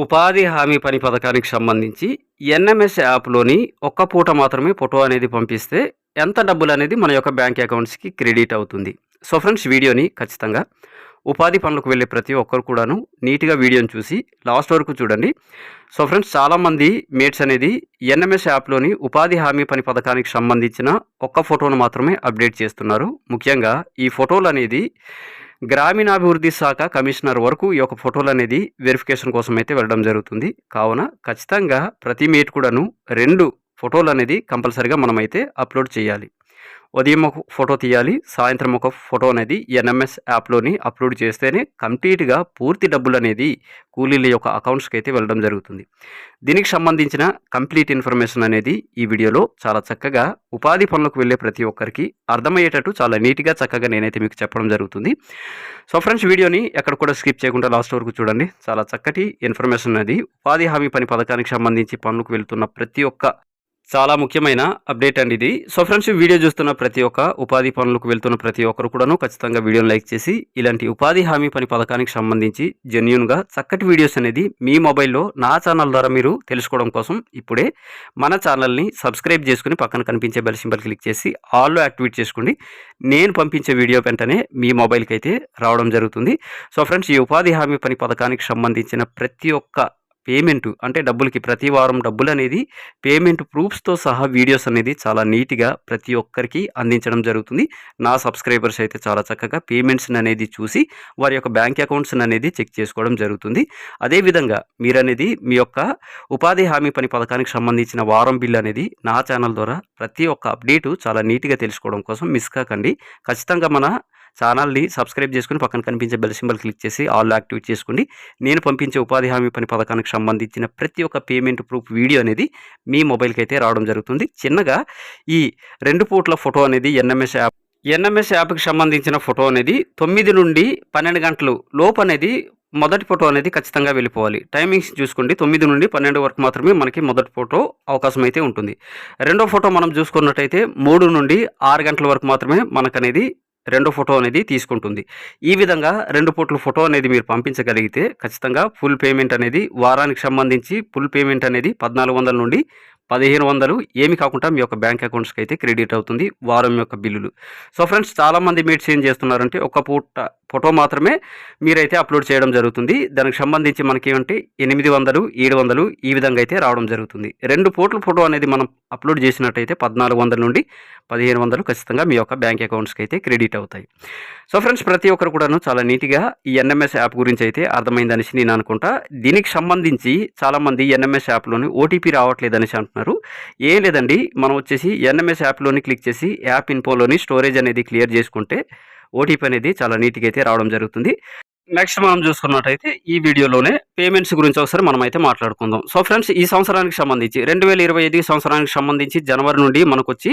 ఉపాధి హామీ పని పథకానికి సంబంధించి ఎన్ఎంఎస్ యాప్లోని ఒక్క పూట మాత్రమే ఫోటో అనేది పంపిస్తే ఎంత డబ్బులు అనేది మన యొక్క బ్యాంక్ అకౌంట్స్కి క్రెడిట్ అవుతుంది. సో ఫ్రెండ్స్ వీడియోని ఖచ్చితంగా ఉపాధి పనులకు వెళ్ళే ప్రతి ఒక్కరు కూడాను నీట్గా వీడియోని చూసి లాస్ట్ వరకు చూడండి. సో ఫ్రెండ్స్ చాలామంది మేట్స్ అనేది ఎన్ఎంఎస్ యాప్లోని ఉపాధి హామీ పని పథకానికి సంబంధించిన ఒక్క ఫోటోను మాత్రమే అప్డేట్ చేస్తున్నారు. ముఖ్యంగా ఈ ఫోటోలు అనేది గ్రామీణాభివృద్ధి శాఖ కమిషనర్ వరకు ఈ యొక్క ఫోటోలు అనేది వెరిఫికేషన్ కోసం అయితే వెళ్ళడం జరుగుతుంది. కావున ఖచ్చితంగా ప్రతి మీట్ కూడాను రెండు ఫోటోలు అనేది కంపల్సరిగా మనమైతే అప్లోడ్ చేయాలి. ఉదయం ఒక ఫోటో తీయాలి సాయంత్రం ఒక ఫోటో అనేది ఎన్ఎంఎస్ యాప్లోని అప్లోడ్ చేస్తేనే కంప్లీట్గా పూర్తి డబ్బులు అనేది కూలీల యొక్క అకౌంట్స్కి అయితే వెళ్ళడం జరుగుతుంది. దీనికి సంబంధించిన కంప్లీట్ ఇన్ఫర్మేషన్ అనేది ఈ వీడియోలో చాలా చక్కగా ఉపాధి పనులకు వెళ్ళే ప్రతి ఒక్కరికి అర్థమయ్యేటట్టు చాలా నీట్గా చక్కగా నేనైతే మీకు చెప్పడం జరుగుతుంది. సో ఫ్రెండ్స్ వీడియోని ఎక్కడ కూడా స్కిప్ చేయకుండా లాస్ట్ వరకు చూడండి. చాలా చక్కటి ఇన్ఫర్మేషన్ అనేది ఉపాధి హామీ పని పథకానికి సంబంధించి పనులకు వెళ్తున్న ప్రతి ఒక్క చాలా ముఖ్యమైన అప్డేట్ అండి ఇది. సో ఫ్రెండ్స్ వీడియో చూస్తున్న ప్రతి ఒక్క ఉపాధి పనులకు వెళ్తున్న ప్రతి ఒక్కరు కూడాను ఖచ్చితంగా వీడియోని లైక్ చేసి ఇలాంటి ఉపాధి హామీ పని పథకానికి సంబంధించి జెన్యున్గా చక్కటి వీడియోస్ అనేది మీ మొబైల్లో నా ఛానల్ ద్వారా మీరు తెలుసుకోవడం కోసం ఇప్పుడే మన ఛానల్ని సబ్స్క్రైబ్ చేసుకుని పక్కన కనిపించే బెల్ సింబల్ క్లిక్ చేసి ఆల్లో యాక్టివేట్ చేసుకోండి. నేను పంపించే వీడియో వెంటనే మీ మొబైల్కి అయితే రావడం జరుగుతుంది. సో ఫ్రెండ్స్ ఈ ఉపాధి హామీ పని పథకానికి సంబంధించిన ప్రతి ఒక్క పేమెంట్ అంటే డబ్బులకి ప్రతి వారం డబ్బులు అనేది పేమెంట్ ప్రూఫ్స్తో సహా వీడియోస్ అనేది చాలా నీట్గా ప్రతి ఒక్కరికి అందించడం జరుగుతుంది. నా సబ్స్క్రైబర్స్ అయితే చాలా చక్కగా పేమెంట్స్ అనేది చూసి వారి యొక్క బ్యాంక్ అకౌంట్స్ని అనేది చెక్ చేసుకోవడం జరుగుతుంది. అదేవిధంగా మీరనేది మీ యొక్క ఉపాధి హామీ పని పథకానికి సంబంధించిన వారం బిల్ అనేది నా ఛానల్ ద్వారా ప్రతి ఒక్క అప్డేటు చాలా నీట్గా తెలుసుకోవడం కోసం మిస్ కాకండి. ఖచ్చితంగా మన ఛానల్ని సబ్స్క్రైబ్ చేసుకుని పక్కన కనిపించే బెల్ సింబల్ క్లిక్ చేసి ఆల్ యాక్టివేట్ చేసుకోండి. నేను పంపించే ఉపాధి హామీ పని పథకానికి సంబంధించిన ప్రతి ఒక్క పేమెంట్ ప్రూఫ్ వీడియో అనేది మీ మొబైల్కి అయితే రావడం జరుగుతుంది. చిన్నగా ఈ రెండు పూట్ల ఫోటో అనేది ఎన్ఎంఎస్ యాప్ ఎన్ఎంఎస్ యాప్కి సంబంధించిన ఫోటో అనేది తొమ్మిది నుండి పన్నెండు గంటలు లోపు అనేది మొదటి ఫోటో అనేది ఖచ్చితంగా వెళ్ళిపోవాలి. టైమింగ్స్ చూసుకోండి. తొమ్మిది నుండి పన్నెండు వరకు మాత్రమే మనకి మొదటి ఫోటో అవకాశం అయితే ఉంటుంది. రెండో ఫోటో మనం చూసుకున్నట్టయితే మూడు నుండి ఆరు గంటల వరకు మాత్రమే మనకనేది రెండో ఫోటో అనేది తీసుకుంటుంది. ఈ విధంగా రెండు పూట్ల ఫోటో అనేది మీరు పంపించగలిగితే ఖచ్చితంగా ఫుల్ పేమెంట్ అనేది వారానికి సంబంధించి ఫుల్ పేమెంట్ అనేది పద్నాలుగు వందల నుండి పదిహేను వందలు. ఏమి కాకుండా మీ యొక్క బ్యాంక్ అకౌంట్స్కి అయితే క్రెడిట్ అవుతుంది వారం యొక్క బిల్లులు. సో ఫ్రెండ్స్ చాలామంది మీట్స్ ఏం చేస్తున్నారంటే ఒక పూట ఫోటో మాత్రమే మీరైతే అప్లోడ్ చేయడం జరుగుతుంది. దానికి సంబంధించి మనకి ఏమంటే ఎనిమిది వందలు ఏడు వందలు ఈ విధంగా అయితే రావడం జరుగుతుంది. రెండు పూట్ల ఫోటో అనేది మనం అప్లోడ్ చేసినట్టయితే పద్నాలుగు వందల నుండి పదిహేను వందలు ఖచ్చితంగా మీ యొక్క బ్యాంక్ అకౌంట్స్కి అయితే క్రెడిట్ అవుతాయి. సో ఫ్రెండ్స్ ప్రతి ఒక్కరు కూడాను చాలా నీట్గా ఈ ఎన్ఎంఎస్ యాప్ గురించి అయితే అర్థమైందనేసి నేను అనుకుంటా. దీనికి సంబంధించి చాలామంది ఎన్ఎంఎస్ యాప్లోని ఓటీపీ రావట్లేదనేసి అంటున్నారు. ఏం లేదండి మనం వచ్చేసి ఎన్ఎంఎస్ యాప్లోని క్లిక్ చేసి యాప్ ఇన్పోలోని స్టోరేజ్ అనేది క్లియర్ చేసుకుంటే ఓటీపీ అనేది చాలా నీట్గా అయితే రావడం జరుగుతుంది. నెక్స్ట్ మనం చూసుకున్నట్టయితే ఈ వీడియోలోనే పేమెంట్స్ గురించి ఒకసారి మనం అయితే మాట్లాడుకుందాం. సో ఫ్రెండ్స్ ఈ సంవత్సరానికి సంబంధించి రెండు వేల ఇరవై ఐదు సంవత్సరానికి సంబంధించి జనవరి నుండి మనకు వచ్చి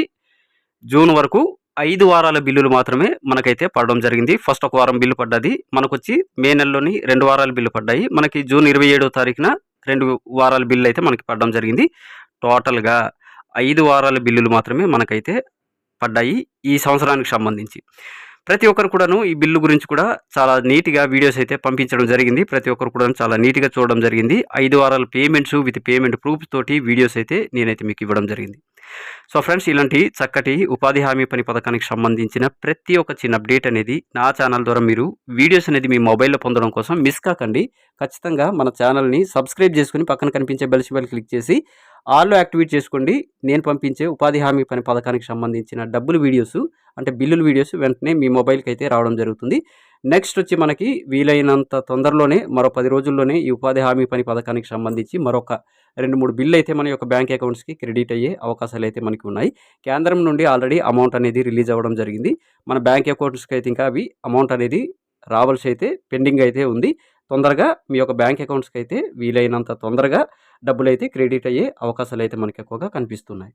జూన్ వరకు ఐదు వారాల బిల్లులు మాత్రమే మనకైతే పడడం జరిగింది. ఫస్ట్ ఒక వారం బిల్లు పడ్డది. మనకొచ్చి మే నెలలోని రెండు వారాల బిల్లు పడ్డాయి. మనకి జూన్ ఇరవై ఏడో తారీఖున రెండు వారాల బిల్లు అయితే మనకి పడడం జరిగింది. టోటల్గా ఐదు వారాల బిల్లులు మాత్రమే మనకైతే పడ్డాయి ఈ సంవత్సరానికి సంబంధించి. ప్రతి ఒక్కరు కూడాను ఈ బిల్లు గురించి కూడా చాలా నీట్గా వీడియోస్ అయితే పంపించడం జరిగింది. ప్రతి ఒక్కరు కూడా చాలా నీట్గా చూడడం జరిగింది. ఐదు వారాల పేమెంట్స్ విత్ పేమెంట్ ప్రూఫ్ తోటి వీడియోస్ అయితే నేనైతే మీకు ఇవ్వడం జరిగింది. సో ఫ్రెండ్స్ ఇలాంటి చక్కటి ఉపాధి హామీ పని పథకానికి సంబంధించిన ప్రతి ఒక్క చిన్న అప్డేట్ అనేది నా ఛానల్ ద్వారా మీరు వీడియోస్ అనేది మీ మొబైల్లో పొందడం కోసం మిస్ కాకండి. ఖచ్చితంగా మన ఛానల్ని సబ్స్క్రైబ్ చేసుకుని పక్కన కనిపించే బెల్ క్లిక్ చేసి ఆల్లో యాక్టివేట్ చేసుకోండి. నేను పంపించే ఉపాధి హామీ పని పథకానికి సంబంధించిన డబ్బులు వీడియోస్ అంటే బిల్లుల వీడియోస్ వెంటనే మీ మొబైల్కి అయితే రావడం జరుగుతుంది. నెక్స్ట్ వచ్చి మనకి వీలైనంత తొందరలోనే మరో పది రోజుల్లోనే ఈ ఉపాధి హామీ పని పథకానికి సంబంధించి మరొక రెండు మూడు బిల్లు అయితే మన యొక్క బ్యాంక్ అకౌంట్స్కి క్రెడిట్ అయ్యే అవకాశాలు అయితే మనకి ఉన్నాయి. కేంద్రం నుండి ఆల్రెడీ అమౌంట్ అనేది రిలీజ్ అవ్వడం జరిగింది. మన బ్యాంక్ అకౌంట్స్కి అయితే ఇంకా అవి అమౌంట్ అనేది రావాల్సి అయితే పెండింగ్ అయితే ఉంది. తొందరగా మీ యొక్క బ్యాంక్ అకౌంట్స్కి అయితే వీలైనంత తొందరగా డబ్బులు అయితే క్రెడిట్ అయ్యే అవకాశాలు అయితే మనకి ఎక్కువగా కనిపిస్తున్నాయి.